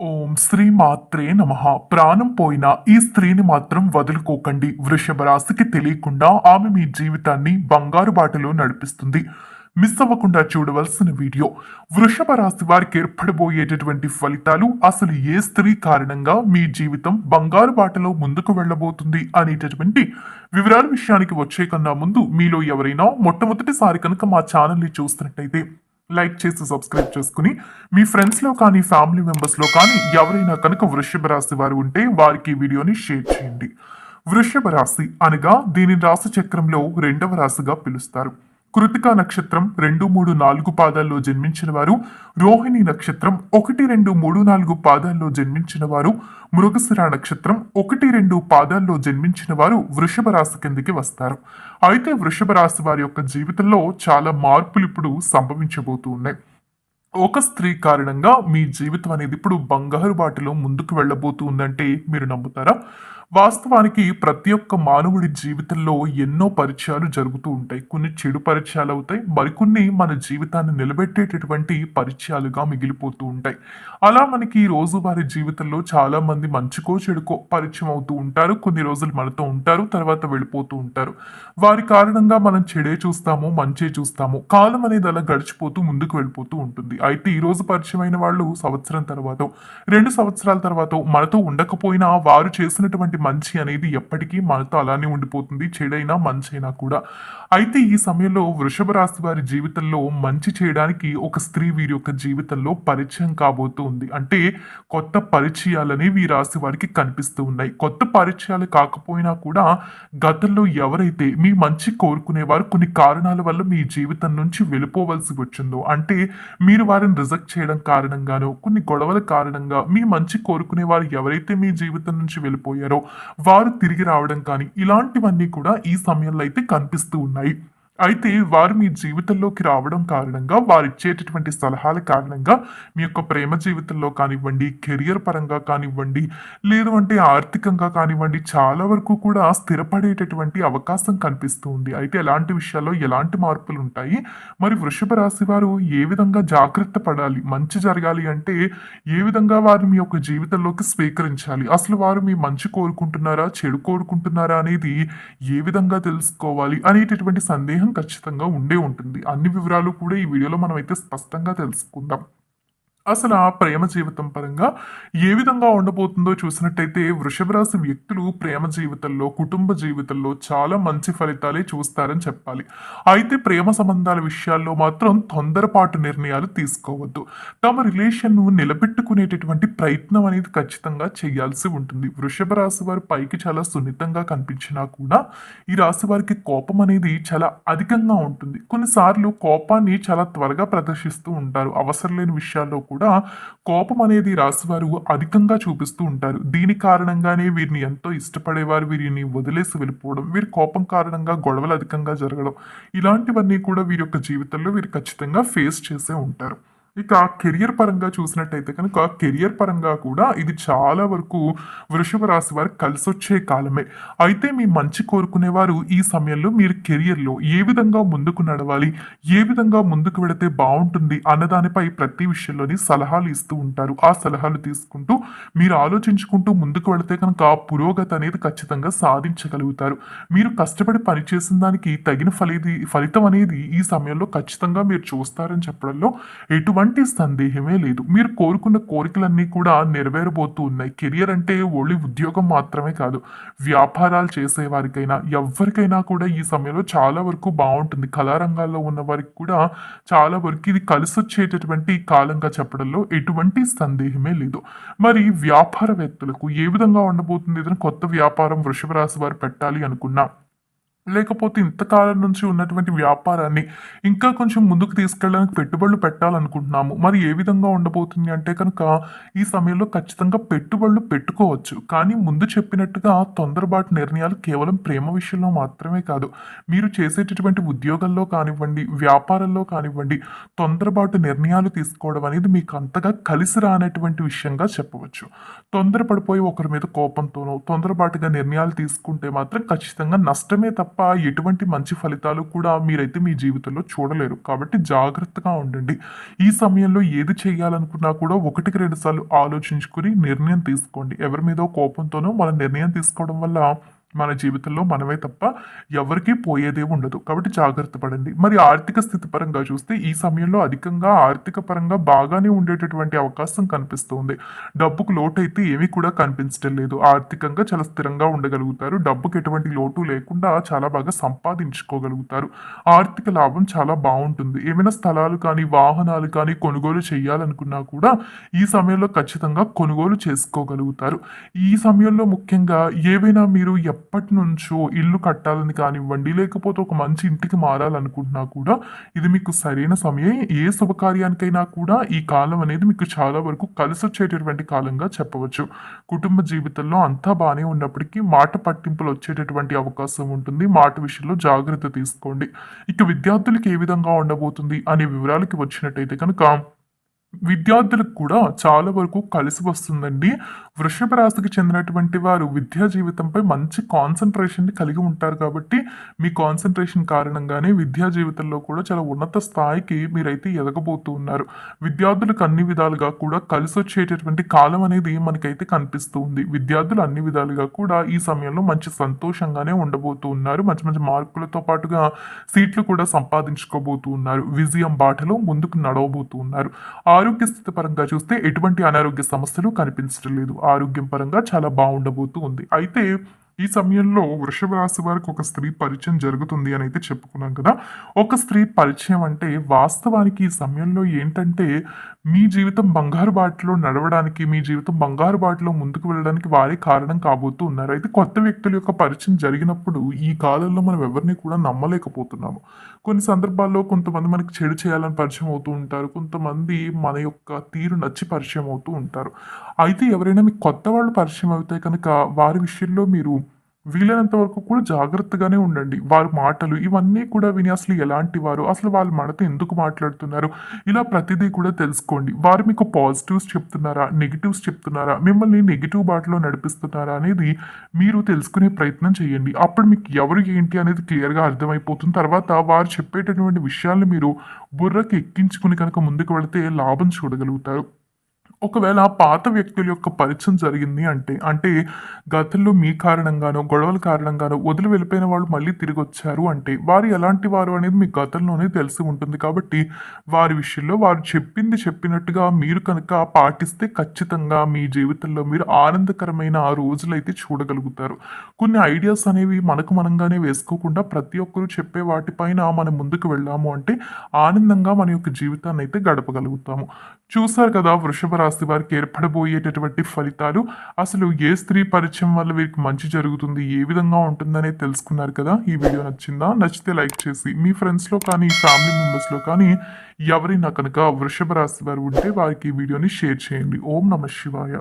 ఓం శ్రీ మాత్రే నమ. ప్రాణం పోయిన ఈ స్త్రీని మాత్రం వదులుకోకండి. వృషభ రాశికి తెలియకుండా ఆమె మీ జీవితాన్ని బంగారు బాటలో నడిపిస్తుంది. మిస్ అవ్వకుండా చూడవలసిన వీడియో. వృషభ రాశి వారికి ఏర్పడబోయేటటువంటి ఫలితాలు అసలు ఏ స్త్రీ కారణంగా మీ జీవితం బంగారు బాటలో ముందుకు వెళ్ళబోతుంది అనేటటువంటి వివరాల విషయానికి వచ్చే కన్నా ముందు మీలో ఎవరైనా మొట్టమొదటిసారి కనుక మా ఛానల్ని చూస్తున్నట్టయితే లైక్ చేసి సబ్స్క్రైబ్ చేసుకుని మీ ఫ్రెండ్స్లో కానీ ఫ్యామిలీ మెంబర్స్లో కానీ ఎవరైనా కనుక వృషభ రాశి వారు ఉంటే వారికి ఈ వీడియోని షేర్ చేయండి. వృషభ రాశి అనగా దీని రాశి చక్రంలో రెండవ రాశిగా పిలుస్తారు. కృతికా నక్షత్రం రెండు మూడు నాలుగు పాదాల్లో జన్మించిన వారు రోహిణి నక్షత్రం ఒకటి రెండు మూడు నాలుగు పాదాల్లో జన్మించిన వారు మృగశిర నక్షత్రం ఒకటి రెండు పాదాల్లో జన్మించిన వారు వృషభ రాశి కిందికి వస్తారు. అయితే వృషభ రాశి వారి యొక్క జీవితంలో చాలా మార్పులు ఇప్పుడు సంభవించబోతూ ఉన్నాయి. ఒక స్త్రీ కారణంగా మీ జీవితం అనేది ఇప్పుడు బంగారు బాటిలో ముందుకు వెళ్ళబోతూ ఉందంటే మీరు నమ్ముతారా? వాస్తవానికి ప్రతి ఒక్క మానవుడి జీవితంలో ఎన్నో పరిచయాలు జరుగుతూ ఉంటాయి. కొన్ని చెడు పరిచయాలు అవుతాయి. మరికొన్ని మన జీవితాన్ని నిలబెట్టేటటువంటి పరిచయాలుగా మిగిలిపోతూ ఉంటాయి. అలా మనకి ఈ రోజువారి జీవితంలో చాలా మంది మంచికో చెడుకో పరిచయం అవుతూ ఉంటారు. కొన్ని రోజులు మనతో ఉంటారు తర్వాత వెళ్ళిపోతూ ఉంటారు. వారి కారణంగా మనం చెడే చూస్తాము మంచే చూస్తాము కాలం అనేది అలా గడిచిపోతూ ముందుకు వెళ్ళిపోతూ ఉంటుంది. అయితే ఈ రోజు పరిచయమైన వాళ్ళు సంవత్సరం తర్వాత రెండు సంవత్సరాల తర్వాత మనతో ఉండకపోయినా వారు చేసినటువంటి మంచి అనేది ఎప్పటికీ మనతో అలానే ఉండిపోతుంది చెడైనా మంచైనా కూడా. అయితే ఈ సమయంలో వృషభ రాశి వారి జీవితంలో మంచి చేయడానికి ఒక స్త్రీ వీరి యొక్క జీవితంలో పరిచయం కాబోతూ ఉంది అంటే కొత్త పరిచయాలనేవి ఈ రాశి వారికి కనిపిస్తూ ఉన్నాయి. కొత్త పరిచయాలు కాకపోయినా కూడా గతంలో ఎవరైతే మీ మంచి కోరుకునేవారు కొన్ని కారణాల వల్ల మీ జీవితం నుంచి వెళ్ళిపోవలసి వచ్చిందో అంటే మీరు వారిని రిజెక్ట్ చేయడం కారణంగానో కొన్ని గొడవల కారణంగా మీ మంచి కోరుకునే వారు ఎవరైతే మీ జీవితం నుంచి వెళ్ళిపోయారో వారు తిరిగి రావడం కానీ ఇలాంటివన్నీ కూడా ఈ సమయంలో అయితే కనిపిస్తూ ఉన్నాయి. అయితే వారు మీ జీవితంలోకి రావడం కారణంగా వారు ఇచ్చేటటువంటి సలహాల కారణంగా మీ యొక్క ప్రేమ జీవితంలో కానివ్వండి కెరియర్ పరంగా కానివ్వండి లేదు అంటే ఆర్థికంగా కానివ్వండి చాలా వరకు కూడా స్థిరపడేటటువంటి అవకాశం కనిపిస్తూ ఉంది. అయితే ఎలాంటి విషయాల్లో ఎలాంటి మార్పులు ఉంటాయి? మరి వృషభ రాశి వారు ఏ విధంగా జాగ్రత్త పడాలి? మంచి జరగాలి అంటే ఏ విధంగా వారు మీ యొక్క జీవితంలోకి స్వీకరించాలి? అసలు వారు మీ మంచి కోరుకుంటున్నారా? చెడు కోరుకుంటున్నారా అనేది ఏ విధంగా తెలుసుకోవాలి? అనేటటువంటి సందేహం ఖచ్చితంగా ఉండే ఉంటుంది. అన్ని వివరాలు కూడా ఈ వీడియోలో మనం అయితే స్పష్టంగా తెలుసుకుందాం. అసలు ఆ ప్రేమ జీవితం పరంగా ఏ విధంగా ఉండబోతుందో చూసినట్టయితే వృషభరాశి వ్యక్తులు ప్రేమ జీవితంలో కుటుంబ జీవితంలో చాలా మంచి ఫలితాలే చూస్తారని చెప్పాలి. అయితే ప్రేమ సంబంధాల విషయాల్లో మాత్రం తొందరపాటు నిర్ణయాలు తీసుకోవద్దు. తమ రిలేషన్ను నిలబెట్టుకునేటటువంటి ప్రయత్నం అనేది ఖచ్చితంగా చేయాల్సి ఉంటుంది. వృషభ రాశి వారి పైకి చాలా సున్నితంగా కనిపించినా కూడా ఈ రాశి వారికి కోపం అనేది చాలా అధికంగా ఉంటుంది. కొన్నిసార్లు కోపాన్ని చాలా త్వరగా ప్రదర్శిస్తూ ఉంటారు. అవసరం లేని విషయాల్లో కూడా కోపం అనేది రాశివారు అధికంగా చూపిస్తూ ఉంటారు. దీని కారణంగానే వీరిని ఎంతో ఇష్టపడేవారు వీరిని వదిలేసి వెళ్ళిపోవడం వీరి కోపం కారణంగా గొడవలు అధికంగా జరగడం ఇలాంటివన్నీ కూడా వీరి యొక్క జీవితంలో వీరు ఖచ్చితంగా ఫేస్ చేసే ఉంటారు. ఇక కెరియర్ పరంగా చూసినట్టయితే కనుక కెరియర్ పరంగా కూడా ఇది చాలా వరకు వృషభ రాశి వారికి కలిసి వచ్చే కాలమే. అయితే మీ మంచి కోరుకునేవారు ఈ సమయంలో మీరు కెరియర్లో ఏ విధంగా ముందుకు నడవాలి ఏ విధంగా ముందుకు వెళితే బాగుంటుంది అన్నదానిపై ప్రతి విషయంలోని సలహాలు ఇస్తూ ఉంటారు. ఆ సలహాలు తీసుకుంటూ మీరు ఆలోచించుకుంటూ ముందుకు వెళితే కనుక పురోగతి అనేది ఖచ్చితంగా సాధించగలుగుతారు. మీరు కష్టపడి పనిచేసిన దానికి తగిన ఫలిది ఫలితం అనేది ఈ సమయంలో ఖచ్చితంగా మీరు చూస్తారని చెప్పడంలో ఎటువంటి సందేహమే లేదు. మీరు కోరుకున్న కోరికలన్నీ కూడా నెరవేరబోతూ ఉన్నాయి. కెరియర్ అంటే ఓన్లీ ఉద్యోగం మాత్రమే కాదు వ్యాపారాలు చేసేవారికైనా ఎవరికైనా కూడా ఈ సమయంలో చాలా వరకు బాగుంటుంది. కళారంగాల్లో ఉన్న వారికి కూడా చాలా వరకు ఇది కలిసి వచ్చేటటువంటి కాలంగా చెప్పడంలో ఎటువంటి సందేహమే లేదు. మరి వ్యాపారవేత్తలకు ఏ విధంగా ఉండబోతుంది? ఏదైనా కొత్త వ్యాపారం వృషభ రాశి వారు పెట్టాలి అనుకున్నా లేకపోతే ఇంతకాలం నుంచి ఉన్నటువంటి వ్యాపారాన్ని ఇంకా కొంచెం ముందుకు తీసుకెళ్ళడానికి పెట్టుబడులు పెట్టాలనుకుంటున్నాము. మరి ఏ విధంగా ఉండబోతుంది అంటే కనుక ఈ సమయంలో ఖచ్చితంగా పెట్టుబడులు పెట్టుకోవచ్చు. కానీ ముందు చెప్పినట్టుగా తొందరపాటు నిర్ణయాలు కేవలం ప్రేమ విషయంలో మాత్రమే కాదు. మీరు చేసేటటువంటి ఉద్యోగంలో కానివ్వండి వ్యాపారంలో కానివ్వండి తొందరపాటు నిర్ణయాలు తీసుకోవడం అనేది మీకు అంతగా కలిసి రానటువంటి విషయంగా చెప్పవచ్చు. తొందరపడిపోయి ఒకరి మీద కోపంతోనో తొందరపాటుగా నిర్ణయాలు తీసుకుంటే మాత్రం ఖచ్చితంగా నష్టమే తప్ప తప్ప ఎటువంటి మంచి ఫలితాలు కూడా మీరైతే మీ జీవితంలో చూడలేరు. కాబట్టి జాగ్రత్తగా ఉండండి. ఈ సమయంలో ఏది చేయాలనుకున్నా కూడా ఒకటికి రెండు సార్లు ఆలోచించుకుని నిర్ణయం తీసుకోండి. ఎవరి మీదో కోపంతోనో మన నిర్ణయం తీసుకోవడం వల్ల మన జీవితంలో మనమే తప్ప ఎవరికీ పోయేదే ఉండదు. కాబట్టి జాగ్రత్త పడండి. మరి ఆర్థిక స్థితి పరంగా చూస్తే ఈ సమయంలో అధికంగా ఆర్థిక పరంగా బాగానే ఉండేటటువంటి అవకాశం కనిపిస్తుంది. డబ్బుకు లోటు అయితే ఏమీ కూడా కనిపించడం లేదు. ఆర్థికంగా చాలా స్థిరంగా ఉండగలుగుతారు. డబ్బుకి ఎటువంటి లోటు లేకుండా చాలా బాగా సంపాదించుకోగలుగుతారు. ఆర్థిక లాభం చాలా బాగుంటుంది. ఏమైనా స్థలాలు కానీ వాహనాలు కానీ కొనుగోలు చేయాలనుకున్నా కూడా ఈ సమయంలో ఖచ్చితంగా కొనుగోలు చేసుకోగలుగుతారు. ఈ సమయంలో ముఖ్యంగా ఏవైనా మీరు ఎప్పటి నుంచో ఇల్లు కట్టాలని కానివ్వండి లేకపోతే ఒక మంచి ఇంటికి మారాలనుకుంటున్నా కూడా ఇది మీకు సరైన సమయం. ఏ శుభకార్యానికైనా కూడా ఈ కాలం అనేది మీకు చాలా వరకు కలిసి వచ్చేటటువంటి కాలంగా చెప్పవచ్చు. కుటుంబ జీవితంలో అంతా బాగానే ఉన్నప్పటికీ మాట పట్టింపులు వచ్చేటటువంటి అవకాశం ఉంటుంది. మాట విషయంలో జాగ్రత్త తీసుకోండి. ఇక విద్యార్థులకు ఏ విధంగా ఉండబోతుంది అనే వివరాలకి వచ్చినట్టయితే కనుక విద్యార్థులకు కూడా చాలా వరకు కలిసి వస్తుందండి. వృషభ రాశికి చెందినటువంటి వారు విద్యా జీవితంపై మంచి కాన్సన్ట్రేషన్ని కలిగి ఉంటారు కాబట్టి మీ కాన్సన్ట్రేషన్ కారణంగానే విద్యా జీవితంలో కూడా చాలా ఉన్నత స్థాయికి మీరైతే ఎదగబోతూ ఉన్నారు. విద్యార్థులకు అన్ని విధాలుగా కూడా కలిసి వచ్చేటటువంటి కాలం అనేది మనకైతే కనిపిస్తూ ఉంది. విద్యార్థులు అన్ని విధాలుగా కూడా ఈ సమయంలో మంచి సంతోషంగానే ఉండబోతూ ఉన్నారు. మంచి మంచి మార్కులతో పాటుగా సీట్లు కూడా సంపాదించుకోబోతూ ఉన్నారు. విజయం బాటలో ముందుకు నడవబోతూ ఉన్నారు. ఆరోగ్య స్థితి పరంగా చూస్తే ఎటువంటి అనారోగ్య సమస్యలు కనిపించడం లేదు ఆరోగ్యం పరంగా చాలా బాగుండబోతూ ఉంది. అయితే ఈ సమయంలో వృషభ రాశి వారికి ఒక స్త్రీ పరిచయం జరుగుతుంది అని అయితే చెప్పుకున్నాం కదా. ఒక స్త్రీ పరిచయం అంటే వాస్తవానికి ఈ సమయంలో ఏంటంటే మీ జీవితం బంగారు బాటలో నడవడానికి మీ జీవితం బంగారు బాటలో ముందుకు వెళ్ళడానికి వారే కారణం కాబోతూ ఉన్నారు. అయితే కొత్త వ్యక్తుల యొక్క పరిచయం జరిగినప్పుడు ఈ కాలంలో మనం ఎవరిని కూడా నమ్మలేకపోతున్నాము. కొన్ని సందర్భాల్లో కొంతమంది మనకి చెడు చేయాలని పరిచయం అవుతూ ఉంటారు. కొంతమంది మన యొక్క తీరు నచ్చి పరిచయం అవుతూ ఉంటారు. అయితే ఎవరైనా మీకు కొత్త వాళ్ళు పరిచయం అవుతే కనుక వారి విషయంలో మీరు వీలైనంత వరకు కూడా జాగ్రత్తగానే ఉండండి. వారి మాటలు ఇవన్నీ కూడా విని అసలు ఎలాంటి వారు? అసలు వాళ్ళు మనతో ఎందుకు మాట్లాడుతున్నారు? ఇలా ప్రతిదీ కూడా తెలుసుకోండి. వారు మీకు పాజిటివ్స్ చెప్తున్నారా? నెగిటివ్స్ చెప్తున్నారా? మిమ్మల్ని నెగిటివ్ బాటలో నడిపిస్తున్నారా అనేది మీరు తెలుసుకునే ప్రయత్నం చేయండి. అప్పుడు మీకు ఎవరు ఏంటి అనేది క్లియర్గా అర్థమైపోతుంది. తర్వాత వారు చెప్పేటటువంటి విషయాల్ని మీరు బుర్రకి ఎక్కించుకుని కనుక ముందుకు వెళితే లాభం చూడగలుగుతారు. ఒకవేళ పాత వ్యక్తుల యొక్క పరిచయం జరిగింది అంటే అంటే గతంలో మీ కారణంగానో గొడవల కారణంగానో వదిలి వెళ్ళిపోయిన వాళ్ళు మళ్ళీ తిరిగి వచ్చారు అంటే వారు ఎలాంటి వారు అనేది మీ గతంలోనే తెలిసి ఉంటుంది కాబట్టి వారి విషయంలో వారు చెప్పింది చెప్పినట్టుగా మీరు కనుక పాటిస్తే ఖచ్చితంగా మీ జీవితంలో మీరు ఆనందకరమైన ఆ రోజులైతే చూడగలుగుతారు. కొన్ని ఐడియాస్ అనేవి మనకు మనంగానే వేసుకోకుండా ప్రతి ఒక్కరూ చెప్పే వాటిపైన మనం ముందుకు వెళ్ళాము అంటే ఆనందంగా మన యొక్క జీవితాన్ని అయితే గడపగలుగుతాము. చూసారు కదా వృషభ రాశి వారికి ఏర్పడబోయేటటువంటి ఫలితాలు. అసలు ఏ స్త్రీ పరిచయం వల్ల వీరికి మంచి జరుగుతుంది ఏ విధంగా ఉంటుందనే తెలుసుకున్నారు కదా ఈ వీడియో నచ్చిందా? నచ్చితే లైక్ చేసి మీ ఫ్రెండ్స్లో కానీ ఫ్యామిలీ మెంబర్స్లో కానీ ఎవరైనా కనుక వృషభ రాశి వారు ఉంటే వారికి ఈ వీడియోని షేర్ చేయండి. ఓం నమ శివాయ.